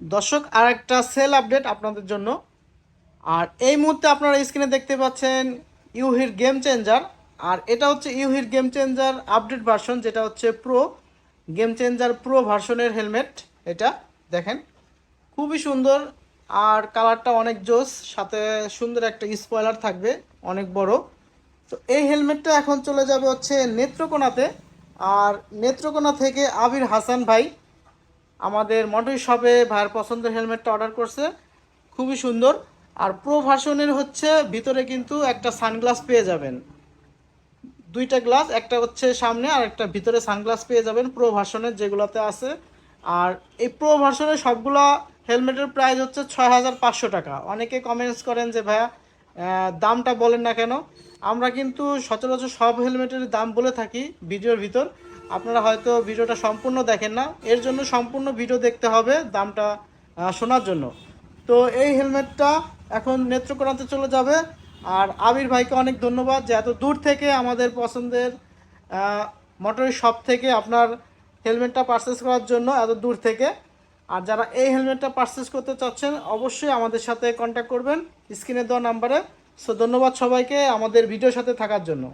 দর্শক আর একটা sell update আপনাদের জন্য। আর এই মুহূর্তে আপনারা স্ক্রিনে দেখতে পাচ্ছেন ইউহির গেম চেঞ্জার আর এটা হচ্ছে ইউহির গেম চেঞ্জার আপডেট ভার্সন যেটা হচ্ছে প্রো গেম চেঞ্জার প্রো ভার্সনের হেলমেট এটা, দেখেন। খুবই সুন্দর, আর কালারটা অনেক জোস, সাথে সুন্দর একটা স্পয়লার থাকবে, অনেক বড়। তো এই হেলমেটটা এখন চলে যাবে হচ্ছে নেত্রকোনাতে। আর নেত্রকোনা থেকে আবির হাসান ভাই আমাদের মটর শপে ভাইয়ের পছন্দের হেলমেটটা অর্ডার করছে। খুবই সুন্দর। আর প্রো ভার্সনের হচ্ছে ভিতরে কিন্তু একটা সানগ্লাস পেয়ে যাবেন। দুইটা গ্লাস, একটা হচ্ছে সামনে আর একটা ভিতরে সানগ্লাস পেয়ে যাবেন প্রো ভার্সনের যেগুলোতে আছে। আর এই প্রো ভার্সনের সবগুলো হেলমেটের প্রাইস হচ্ছে ছয় হাজার পাঁচশো টাকা। অনেকে কমেন্টস করেন যে, ভাইয়া দামটা বলেন না কেন? আমরা কিন্তু সচরাচর সব হেলমেটের দাম বলে থাকি ভিডিওর ভিতর। আপনারা হয়তো ভিডিওটা সম্পূর্ণ দেখেন না। এর জন্য সম্পূর্ণ ভিডিও দেখতে হবে দামটা শোনার জন্য। তো এই হেলমেটটা এখন নেত্রকোনাতে চলে যাবে। আর আবির ভাইকে অনেক ধন্যবাদ যে এত দূর থেকে আমাদের পছন্দের মোটরের শপ থেকে আপনার হেলমেটটা পারচেস করার জন্য এত দূর থেকে। আর যারা এই হেলমেটটা পারচেস করতে চাচ্ছেন, অবশ্যই আমাদের সাথে কন্ট্যাক্ট করবেন। স্ক্রিনে দেওয়া নাম্বারে। সো ধন্যবাদ সবাইকে আমাদের ভিডিওর সাথে থাকার জন্য।